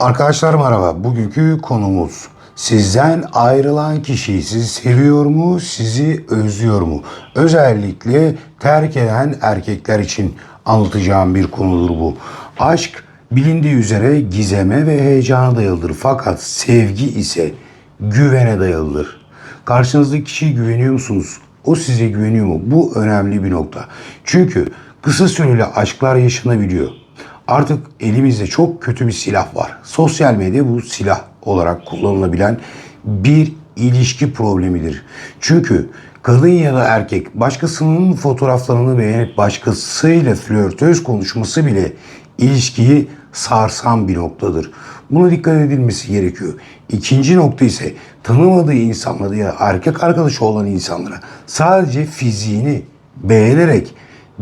Arkadaşlar merhaba. Bugünkü konumuz sizden ayrılan kişi sizi seviyor mu, sizi özlüyor mu? Özellikle terk eden erkekler için anlatacağım bir konudur bu. Aşk bilindiği üzere gizeme ve heyecana dayalıdır. Fakat sevgi ise güvene dayalıdır. Karşınızdaki kişiye güveniyor musunuz? O size güveniyor mu? Bu önemli bir nokta. Çünkü kısa süreli aşklar yaşanabiliyor. Artık elimizde çok kötü bir silah var. Sosyal medya bu silah olarak kullanılabilen bir ilişki problemidir. Çünkü kadın ya da erkek başkasının fotoğraflarını beğenip başkasıyla flörtöz konuşması bile ilişkiyi sarsan bir noktadır. Buna dikkat edilmesi gerekiyor. İkinci nokta ise tanımadığı insanlara ya erkek arkadaşı olan insanlara sadece fiziğini beğenerek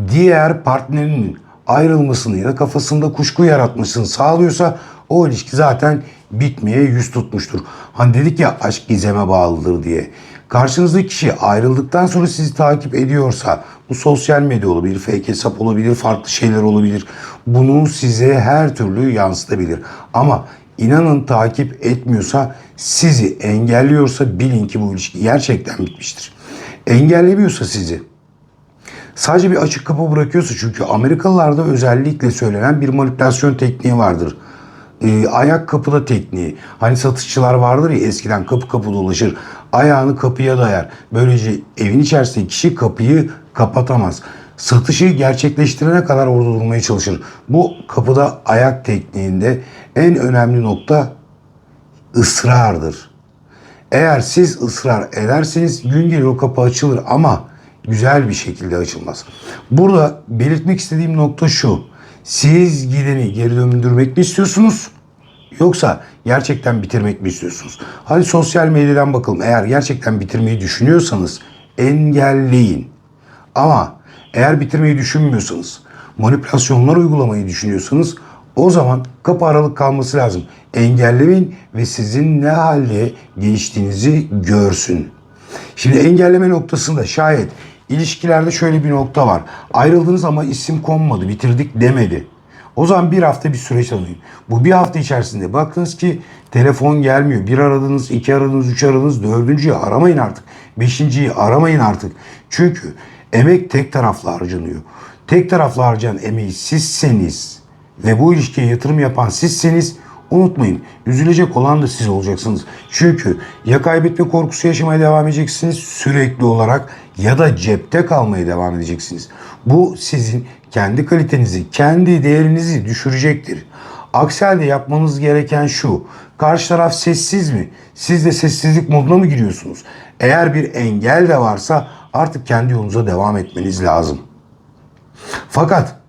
diğer partnerinin ayrılmasını ya da kafasında kuşku yaratmasını sağlıyorsa o ilişki zaten bitmeye yüz tutmuştur. Hani dedik ya aşk gizeme bağlıdır diye. Karşınızdaki kişi ayrıldıktan sonra sizi takip ediyorsa bu sosyal medya olabilir, fake hesap olabilir, farklı şeyler olabilir. Bunu size her türlü yansıtabilir. Ama inanın takip etmiyorsa, sizi engelliyorsa bilin ki bu ilişki gerçekten bitmiştir. Engellemiyorsa sizi, Sadece bir açık kapı bırakıyorsa çünkü Amerikalılarda özellikle söylenen bir manipülasyon tekniği vardır. Ee, ayak kapıda tekniği. Hani satışçılar vardır ya eskiden kapı kapı dolaşır. Ayağını kapıya dayar. Böylece evin içerisindeki kişi kapıyı kapatamaz. Satışı gerçekleştirene kadar orada durmaya çalışır. Bu kapıda ayak tekniğinde en önemli nokta ısrardır. Eğer siz ısrar ederseniz gün gelir o kapı açılır ama güzel bir şekilde açılmaz. Burada belirtmek istediğim nokta şu. Siz gideni geri döndürmek mi istiyorsunuz? Yoksa gerçekten bitirmek mi istiyorsunuz? Hadi sosyal medyadan bakalım. Eğer gerçekten bitirmeyi düşünüyorsanız engelleyin. Ama eğer bitirmeyi düşünmüyorsanız, manipülasyonlar uygulamayı düşünüyorsanız o zaman kapı aralık kalması lazım. Engellemeyin ve sizin ne halde geçtiğinizi görsün. Şimdi engelleme noktasında şayet ilişkilerde şöyle bir nokta var. Ayrıldınız ama isim konmadı, bitirdik demedi. O zaman bir hafta bir süreç tanıyın. Bu bir hafta içerisinde baktınız ki telefon gelmiyor. Bir aradınız, iki aradınız, üç aradınız, dördüncüyü aramayın artık. Beşinciyi aramayın artık. Çünkü emek tek taraflı harcanıyor. Tek taraflı harcayan emeği sizseniz ve bu ilişkiye yatırım yapan sizseniz Unutmayın üzülecek olan da siz olacaksınız. Çünkü ya kaybetme korkusu yaşamaya devam edeceksiniz sürekli olarak ya da cepte kalmaya devam edeceksiniz. Bu sizin kendi kalitenizi, kendi değerinizi düşürecektir. Aksi halde yapmanız gereken şu. Karşı taraf sessiz mi? Siz de sessizlik moduna mı giriyorsunuz? Eğer bir engel de varsa artık kendi yolunuza devam etmeniz lazım. Fakat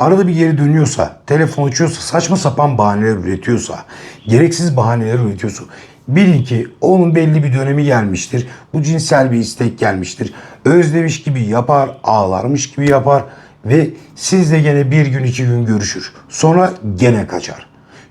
arada bir geri dönüyorsa, telefon açıyorsa, saçma sapan bahaneler üretiyorsa, gereksiz bahaneler üretiyorsa bilin ki onun belli bir dönemi gelmiştir. Bu cinsel bir istek gelmiştir. Özlemiş gibi yapar, ağlarmış gibi yapar ve siz de gene bir gün iki gün görüşür. Sonra gene kaçar.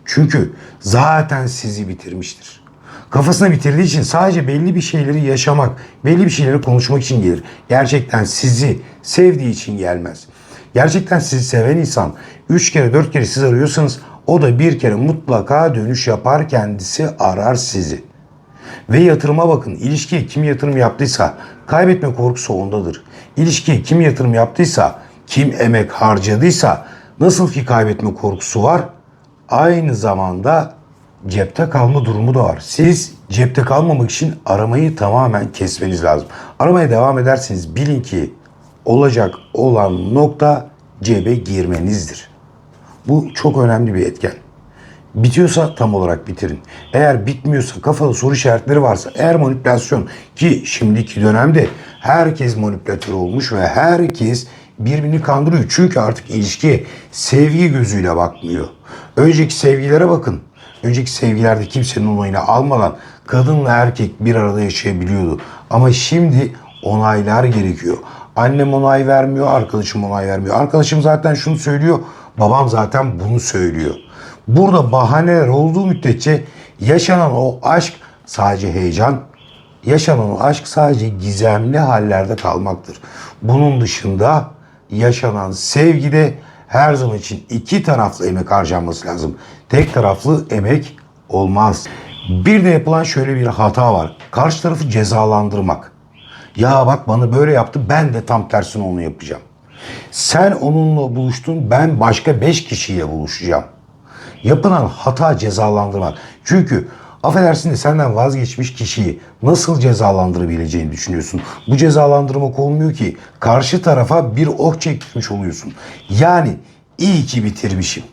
Çünkü zaten sizi bitirmiştir. Kafasına bitirdiği için sadece belli bir şeyleri yaşamak, belli bir şeyleri konuşmak için gelir. Gerçekten sizi sevdiği için gelmez. Gerçekten sizi seven insan 3 kere 4 kere siz arıyorsanız o da bir kere mutlaka dönüş yapar kendisi arar sizi. Ve yatırıma bakın. İlişkiye kim yatırım yaptıysa kaybetme korkusu ondadır. İlişkiye kim yatırım yaptıysa, kim emek harcadıysa nasıl ki kaybetme korkusu var, aynı zamanda cepte kalma durumu da var. Siz cepte kalmamak için aramayı tamamen kesmeniz lazım. Aramaya devam ederseniz bilin ki olacak olan nokta cebe girmenizdir. Bu çok önemli bir etken. Bitiyorsa tam olarak bitirin. Eğer bitmiyorsa kafada soru işaretleri varsa eğer manipülasyon ki şimdiki dönemde herkes manipülatör olmuş ve herkes birbirini kandırıyor. Çünkü artık ilişkiye sevgi gözüyle bakmıyor. Önceki sevgilere bakın. Önceki sevgilerde kimsenin onayını almadan kadınla erkek bir arada yaşayabiliyordu. Ama şimdi onaylar gerekiyor. Annem onay vermiyor, arkadaşım onay vermiyor. Arkadaşım zaten şunu söylüyor, babam zaten bunu söylüyor. Burada bahaneler olduğu müddetçe yaşanan o aşk sadece heyecan, yaşanan o aşk sadece gizemli hallerde kalmaktır. Bunun dışında yaşanan sevgide her zaman için iki taraflı emek harcanması lazım. Tek taraflı emek olmaz. Bir de yapılan şöyle bir hata var. Karşı tarafı cezalandırmak. Ya bak bana böyle yaptı ben de tam tersini onu yapacağım. Sen onunla buluştun ben başka beş kişiyle buluşacağım. Yapılan hata cezalandırmak. Çünkü affedersin de senden vazgeçmiş kişiyi nasıl cezalandırabileceğini düşünüyorsun. Bu cezalandırmak olmuyor ki. Karşı tarafa bir ok çektirmiş oluyorsun. Yani iyi ki bitirmişim.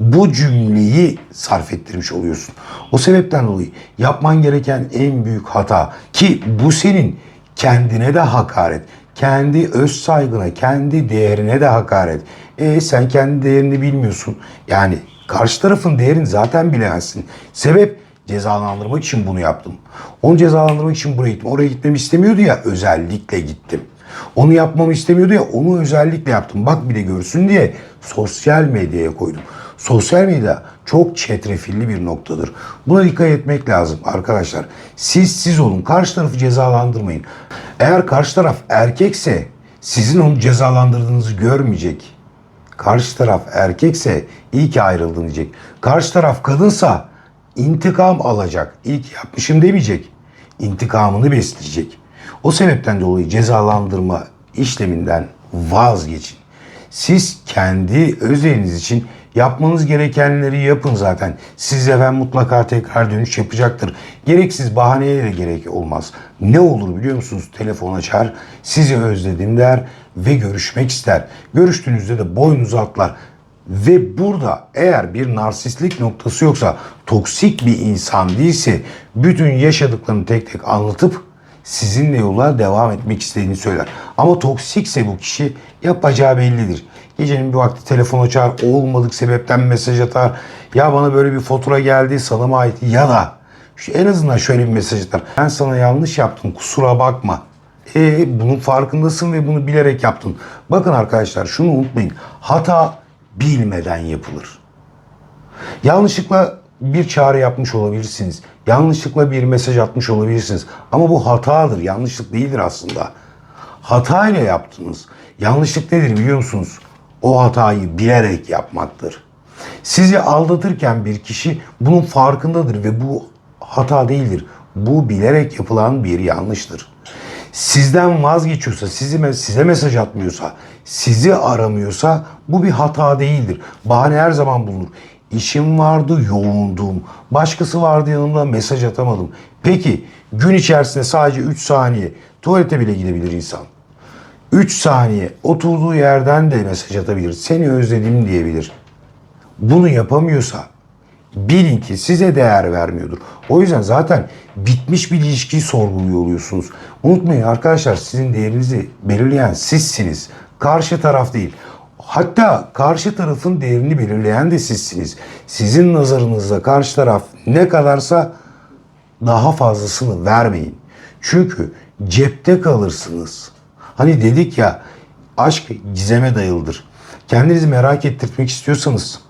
Bu cümleyi sarf ettirmiş oluyorsun. O sebepten dolayı yapman gereken en büyük hata ki bu senin kendine de hakaret, kendi öz saygına, kendi değerine de hakaret. E sen kendi değerini bilmiyorsun. Yani karşı tarafın değerini zaten bilemezsin. Sebep cezalandırmak için bunu yaptım. Onu cezalandırmak için buraya gittim. Oraya gitmemi istemiyordu ya özellikle gittim. Onu yapmamı istemiyordu ya onu özellikle yaptım. Bak bir de görsün diye sosyal medyaya koydum. Sosyal medya çok çetrefilli bir noktadır. Buna dikkat etmek lazım arkadaşlar. Siz siz olun. Karşı tarafı cezalandırmayın. Eğer karşı taraf erkekse sizin onu cezalandırdığınızı görmeyecek. Karşı taraf erkekse iyi ki ayrıldın diyecek. Karşı taraf kadınsa intikam alacak. İyi ki yapmışım demeyecek. İntikamını besleyecek. O sebepten dolayı cezalandırma işleminden vazgeçin. Siz kendi özeliniz için yapmanız gerekenleri yapın zaten. Size ben mutlaka tekrar dönüş yapacaktır. Gereksiz bahaneye de gerek olmaz. Ne olur biliyor musunuz? Telefon açar, sizi özledim der ve görüşmek ister. Görüştüğünüzde de boynunuzu atlar. Ve burada eğer bir narsistlik noktası yoksa, toksik bir insan değilse bütün yaşadıklarını tek tek anlatıp sizinle yola devam etmek istediğini söyler. Ama toksikse bu kişi yapacağı bellidir. Gecenin bir vakti telefon açar, olmadık sebepten mesaj atar. Ya bana böyle bir fatura geldi, sana mı ait? Ya da şu, en azından şöyle bir mesaj atar. Ben sana yanlış yaptım, kusura bakma. E bunun farkındasın ve bunu bilerek yaptın. Bakın arkadaşlar şunu unutmayın. Hata bilmeden yapılır. Yanlışlıkla bir çağrı yapmış olabilirsiniz. Yanlışlıkla bir mesaj atmış olabilirsiniz. Ama bu hatadır, yanlışlık değildir aslında. Hatayla yaptınız. Yanlışlık nedir biliyor musunuz? O hatayı bilerek yapmaktır. Sizi aldatırken bir kişi bunun farkındadır ve bu hata değildir. Bu bilerek yapılan bir yanlıştır. Sizden vazgeçiyorsa, sizi size mesaj atmıyorsa, sizi aramıyorsa bu bir hata değildir. Bahane her zaman bulunur. İşim vardı, yoğundum. Başkası vardı yanımda, mesaj atamadım. Peki gün içerisinde sadece 3 saniye tuvalete bile gidebilir insan. 3 saniye oturduğu yerden de mesaj atabilir. Seni özledim diyebilir. Bunu yapamıyorsa bilin ki size değer vermiyordur. O yüzden zaten bitmiş bir ilişkiyi sorguluyor oluyorsunuz. Unutmayın arkadaşlar sizin değerinizi belirleyen sizsiniz. Karşı taraf değil. Hatta karşı tarafın değerini belirleyen de sizsiniz. Sizin nazarınızda karşı taraf ne kadarsa daha fazlasını vermeyin. Çünkü cepte kalırsınız. Hani dedik ya aşk gizeme dayalıdır. Kendinizi merak ettirmek istiyorsanız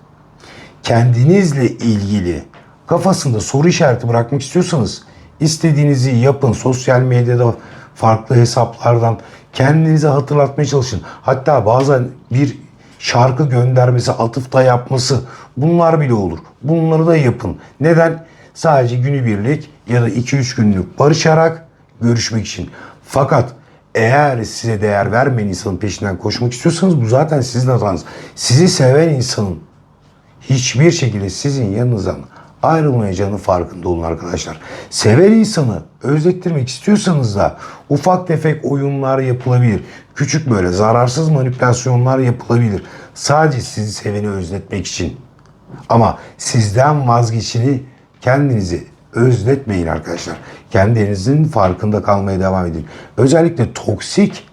kendinizle ilgili kafasında soru işareti bırakmak istiyorsanız istediğinizi yapın. Sosyal medyada farklı hesaplardan kendinize hatırlatmaya çalışın. Hatta bazen bir şarkı göndermesi, atıfta yapması bunlar bile olur. Bunları da yapın. Neden? Sadece günübirlik ya da 2-3 günlük barışarak görüşmek için. Fakat eğer size değer vermeyen insanın peşinden koşmak istiyorsanız bu zaten sizin hatanız. Sizi seven insanın hiçbir şekilde sizin yanınızdan ayrılmayacağının farkında olun arkadaşlar. Seven insanı özlettirmek istiyorsanız da ufak tefek oyunlar yapılabilir. Küçük böyle zararsız manipülasyonlar yapılabilir. Sadece sizi seveni özletmek için. Ama sizden vazgeçini kendinizi özletmeyin arkadaşlar. Kendinizin farkında kalmaya devam edin. Özellikle toksik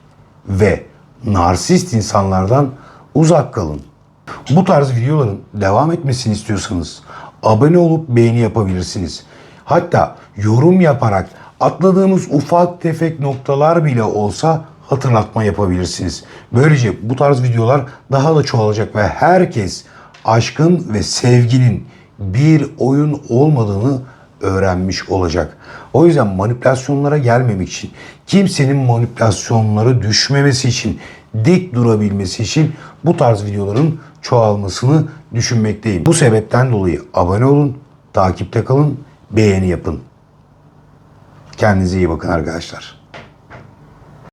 ve narsist insanlardan uzak kalın. Bu tarz videoların devam etmesini istiyorsanız abone olup beğeni yapabilirsiniz. Hatta yorum yaparak atladığımız ufak tefek noktalar bile olsa hatırlatma yapabilirsiniz. Böylece bu tarz videolar daha da çoğalacak ve herkes aşkın ve sevginin bir oyun olmadığını öğrenmiş olacak. O yüzden manipülasyonlara gelmemek için, kimsenin manipülasyonlara düşmemesi için, dik durabilmesi için bu tarz videoların çoğalmasını düşünmekteyim. Bu sebepten dolayı abone olun, takipte kalın, beğeni yapın. Kendinize iyi bakın arkadaşlar.